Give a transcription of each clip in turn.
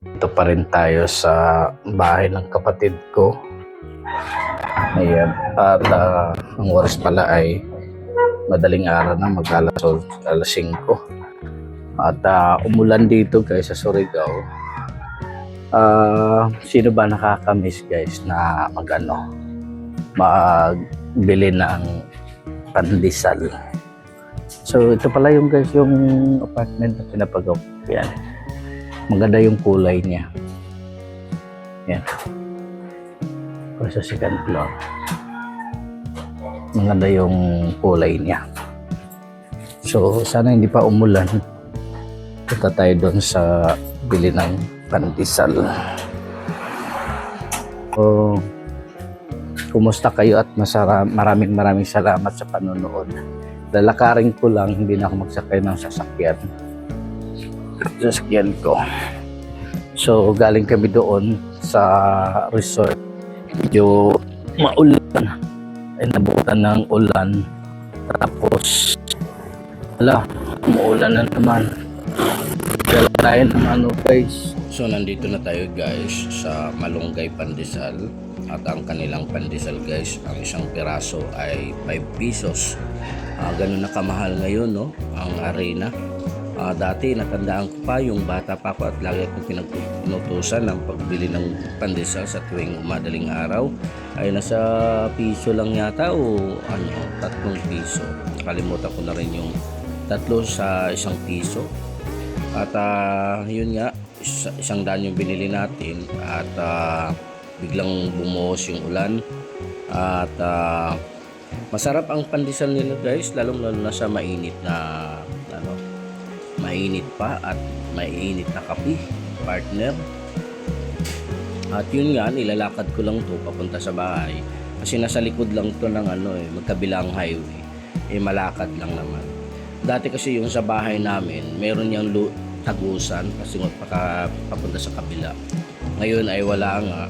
Ito pa rin tayo sa bahay ng kapatid ko. Ayan. At ah, ang oras pala ay madaling araw na mag alas, alas 5. At ah, umulan dito guys sa Surigao. Ah, sino ba nakakamiss guys na magano magbili ng pandesal. So ito pala yung guys yung apartment na pinapagawa. Yan. Maganda yung kulay niya. Yan. O sa second floor. Maganda yung kulay niya. So sana hindi pa umulan. Punta tayo doon sa bili ng pandesal. So, kumusta kayo at masara, maraming maraming salamat sa panonood. Lalakarin ko lang, hindi na ako magsakay ng sasakyan. Sasakyan ko. So, galing kami doon sa resort. Medyo maulan. Ay nabutan ng ulan. Tapos, wala, umuulan na naman. Dala tayo ng ano guys. So, nandito na tayo guys sa Malunggay Pandesal. At ang kanilang pandesal guys, ang isang piraso ay 5 pesos. Ah, ganun na kamahal ngayon, no? Ang arena. Ah, dati natandaan ko pa yung bata pa ako at lagi akong pinagtutusan ng pagbili ng pandesal sa tuwing madaling araw ay nasa piso lang yata o ano, tatlong piso. Kalimutan ko na rin yung tatlo sa isang piso. At ah, yun nga, isa- isang daan yung binili natin at ah, biglang bumuhos yung ulan. At ah, masarap ang pandesal nila guys, lalong lalo na sa mainit na mainit pa at mainit na kape, partner. At yun nga, nilalakad ko lang to papunta sa bahay. Kasi nasa likod lang to ng ano eh, magkabilang highway. Eh malakad lang naman. Dati kasi yung sa bahay namin, meron niyang lu- tagusan kasi nga paka, papunta sa kabila. Ngayon ay wala nga.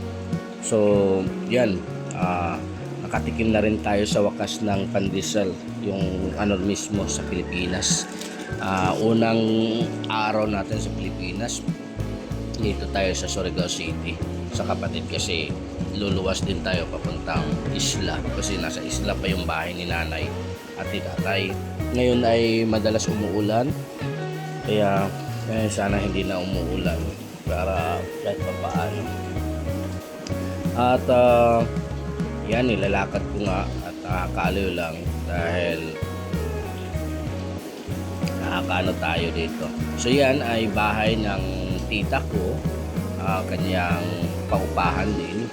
So, yan. ah, nakatikim na rin tayo sa wakas ng pandesal. Yung ano mismo sa Pilipinas. Ah, unang araw natin sa Pilipinas, dito tayo sa Surigao City. Sa kapatid kasi luluwas din tayo papuntang isla. Kasi nasa isla pa yung bahay ni nanay at ni tatay. Ngayon ay madalas umuulan. Kaya eh, sana hindi na umuulan para kahit pa paano. At ah, yan nilalakad ko nga at nakakaaliw lang dahil nakakaano tayo dito. So yan ay bahay ng tita ko, ah, kanyang paupahan din.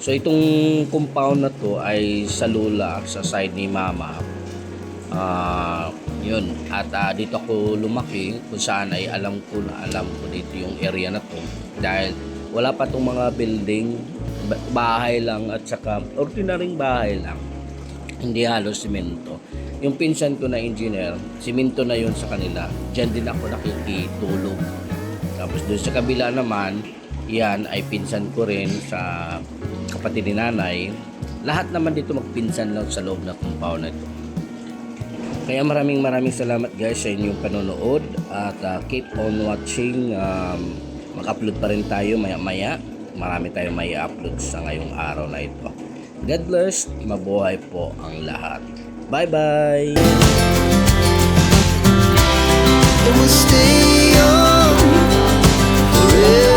So itong compound na to ay sa lula, sa side ni mama. Ah, yun. At ah, dito ako lumaki kung saan ay alam ko na alam ko dito yung area na to. Dahil wala pa tong mga building, ba- bahay lang at saka ordinaryong bahay lang. Hindi halos simento. Yung pinsan ko na engineer, simento na yun sa kanila. Diyan din ako nakikitulog. Tapos doon sa kabila naman, yan ay pinsan ko rin sa kapatid ni nanay. Lahat naman dito magpinsan lang sa loob ng compound na ito. Kaya maraming maraming salamat guys sa inyong panonood at ah, keep on watching. Um, mag-upload pa rin tayo maya maya. Marami tayong may upload sa ngayong araw na ito. God bless, mabuhay po ang lahat. Bye-bye! We'll stay on forever.